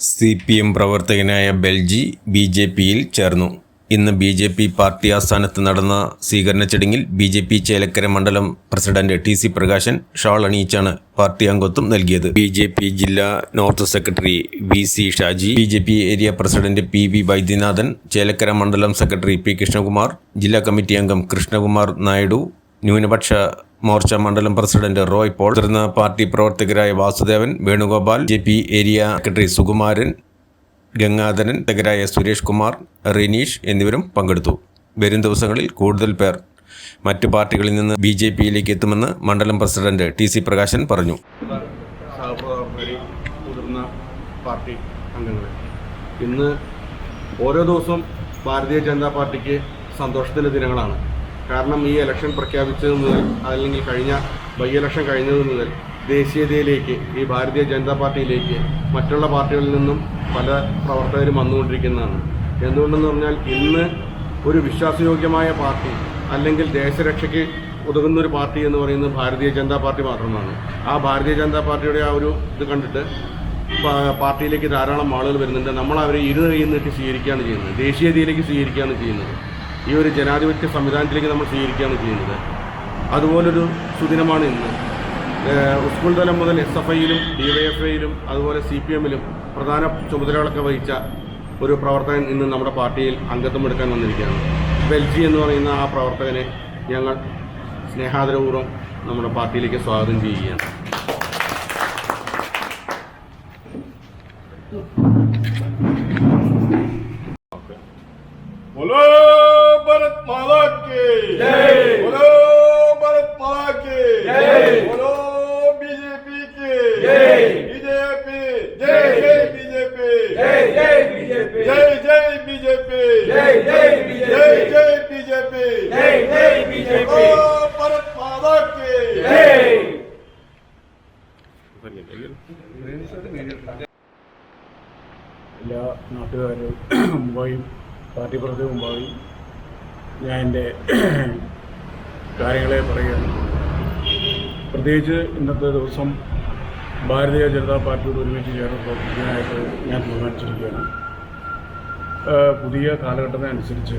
C P M പ്രവർത്തകനായ Belji B J പിയിൽ ചേർന്നു. ഇന്ന് ബി ജെ പി പാർട്ടി ആസ്ഥാനത്ത് നടന്ന സ്വീകരണ ചടങ്ങിൽ ബി ജെ പി ചേലക്കര മണ്ഡലം president T C Prakashan shawl അണിയിച്ചാണ് party അംഗത്വം നൽകിയത്. ബി ജെ പി ജില്ലാ north secretary V C Shaji B J P area president P V Vaidyanathan Chelakkara മണ്ഡലം സെക്രട്ടറി പി കൃഷ്ണകുമാർ ജില്ലാ കമ്മിറ്റി അംഗം കൃഷ്ണകുമാർ നായിഡു ന്യൂനപക്ഷ മോർച്ച മണ്ഡലം പ്രസിഡന്റ് റോയ് പോൾ മുതിർന്ന പാർട്ടി പ്രവർത്തകരായ Vasudevan Venugopal J P area secretary Sukumaran Gangadharan തകരായ Suresh Kumar Rineesh എന്നിവരും പങ്കെടുത്തു. വരും ദിവസങ്ങളിൽ കൂടുതൽ പേർ മറ്റു പാർട്ടികളിൽ നിന്ന് ബി ജെ പിയിലേക്ക് എത്തുമെന്ന് മണ്ഡലം പ്രസിഡന്റ് ടി സി പ്രകാശൻ പറഞ്ഞു. പാർട്ടി അംഗങ്ങളെ ഇന്ന് ഓരോ ദിവസവും ഭാരതീയ ജനതാ പാർട്ടിക്ക് സന്തോഷത്തിന്റെ ദിനങ്ങളാണ്. കാരണം ഈ ഇലക്ഷൻ പ്രഖ്യാപിച്ചത് മുതൽ അല്ലെങ്കിൽ കഴിഞ്ഞ ബൈ ഇലക്ഷൻ കഴിഞ്ഞത് മുതൽ ദേശീയതയിലേക്ക് ഈ ഭാരതീയ ജനതാ പാർട്ടിയിലേക്ക് മറ്റുള്ള പാർട്ടികളിൽ നിന്നും പല പ്രവർത്തകരും വന്നുകൊണ്ടിരിക്കുന്നതാണ്. എന്തുകൊണ്ടെന്ന് പറഞ്ഞാൽ ഇന്ന് ഒരു വിശ്വാസയോഗ്യമായ പാർട്ടി അല്ലെങ്കിൽ ദേശരക്ഷയ്ക്ക് ഉതകുന്ന ഒരു പാർട്ടി എന്ന് പറയുന്നത് ഭാരതീയ ജനതാ പാർട്ടി മാത്രമാണ്. ആ ഭാരതീയ ജനതാ പാർട്ടിയുടെ ആ ഒരു ഇത് കണ്ടിട്ട് പാർട്ടിയിലേക്ക് ധാരാളം ആളുകൾ വരുന്നുണ്ട്. നമ്മൾ അവരെ ഇരുന്ന് കൈയിൽ നീട്ടി സ്വീകരിക്കുകയാണ് ചെയ്യുന്നത്. ദേശീയതയിലേക്ക് സ്വീകരിക്കുകയാണ് ചെയ്യുന്നത്. ഈ ഒരു ജനാധിപത്യ സംവിധാനത്തിലേക്ക് നമ്മൾ സ്വീകരിക്കുകയാണ് ചെയ്യുന്നത്. അതുപോലൊരു സുദിനമാണ് ഇന്ന്. സ്കൂൾ തലം മുതൽ എസ് എഫ് ഐയിലും ഡി വൈ എഫ് ഐയിലും അതുപോലെ സി പി എമ്മിലും പ്രധാന ചുമതലകളൊക്കെ വഹിച്ച ഒരു പ്രവർത്തകൻ ഇന്ന് നമ്മുടെ പാർട്ടിയിൽ അംഗത്വം എടുക്കാൻ വന്നിരിക്കുകയാണ് ബെൽജി എന്ന് പറയുന്ന ആ പ്രവർത്തകനെ ഞങ്ങൾ സ്നേഹാദരപൂർവം നമ്മുടെ പാർട്ടിയിലേക്ക് സ്വാഗതം ചെയ്യുകയാണ്. बोलो भारत माता की जय बोलो बीजेपी की जय बीजेपी जय जय बीजेपी जय जय बीजेपी जय जय बीजेपी जय जय बीजेपी जय जय बीजेपी जय जय बीजेपी बोलो भारत माता की जय എല്ലാ നാട്ടുകാരും മുമ്പായും പാർട്ടി പ്രവർത്തക മുമ്പായും ഞാൻ എന്റെ കാര്യങ്ങളെ പറയുകയാണ്. പ്രത്യേകിച്ച് ഇന്നത്തെ ദിവസം ഭാരതീയ ജനതാ പാർട്ടിയോട് ഒരുമിച്ച് ചേർന്ന് പ്രവർത്തിക്കാനായിട്ട് ഞാൻ തീരുമാനിച്ചിരിക്കുകയാണ്. പുതിയ കാലഘട്ടത്തിനനുസരിച്ച്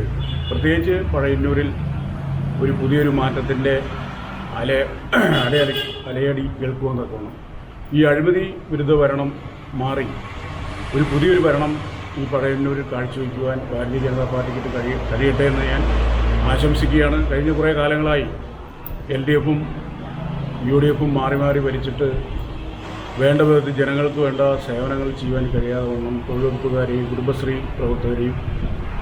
പ്രത്യേകിച്ച് പഴയന്നൂരിൽ ഒരു പുതിയൊരു മാറ്റത്തിന്റെ അല അലയടി അലയടി കേൾക്കുമെന്നൊക്കെ വേണം ഈ അഴിമതി വിരുദ്ധ ഭരണം മാറി. ഒരു പുതിയൊരു ഭരണം ഈ പഴയന്നൂരിൽ കാഴ്ചവെക്കുവാൻ ഭാരതീയ ജനതാ പാർട്ടിക്ക് കഴിയ കഴിയട്ടെ എന്ന് ഞാൻ ആശംസിക്കുകയാണ്. കഴിഞ്ഞ കുറേ കാലങ്ങളായി എൽ ഡി എഫും യു ഡി എഫും മാറി മാറി ഭരിച്ചിട്ട് വേണ്ട വിധത്തിൽ ജനങ്ങൾക്ക് വേണ്ട സേവനങ്ങൾ ചെയ്യാൻ കഴിയാതെ വണ്ണം തൊഴിലുറപ്പുകാരെയും കുടുംബശ്രീ പ്രവർത്തകരെയും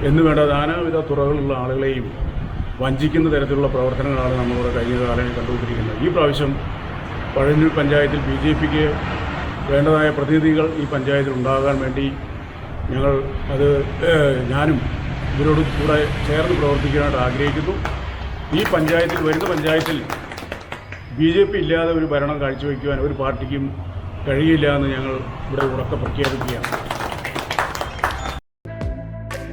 എന്ന് വേണ്ട നാനാവിധ തുറകളുള്ള ആളുകളെയും വഞ്ചിക്കുന്ന തരത്തിലുള്ള പ്രവർത്തനങ്ങളാണ് നമ്മളിവിടെ കഴിഞ്ഞ കാലങ്ങളിൽ കണ്ടുകൊണ്ടിരിക്കുന്നത്. ഈ പ്രാവശ്യം പഴഞ്ഞൂർ പഞ്ചായത്തിൽ ബി ജെ പിക്ക് വേണ്ടതായ പ്രതിനിധികൾ ഈ പഞ്ചായത്തിൽ ഉണ്ടാകാൻ വേണ്ടി ഞങ്ങൾ അത് ഞാനും ഇവരോട് കൂടെ ചേർന്ന് പ്രവർത്തിക്കാനായിട്ട് ആഗ്രഹിക്കുന്നു. ഈ പഞ്ചായത്തിൽ വരുന്ന പഞ്ചായത്തിൽ ബി ജെ പി ഇല്ലാതെ ഒരു ഭരണം കാഴ്ചവെക്കുവാൻ ഒരു പാർട്ടിക്കും കഴിയില്ല എന്ന് ഞങ്ങൾ ഇവിടെ ഉറക്കെ പ്രഖ്യാപിക്കുകയാണ്.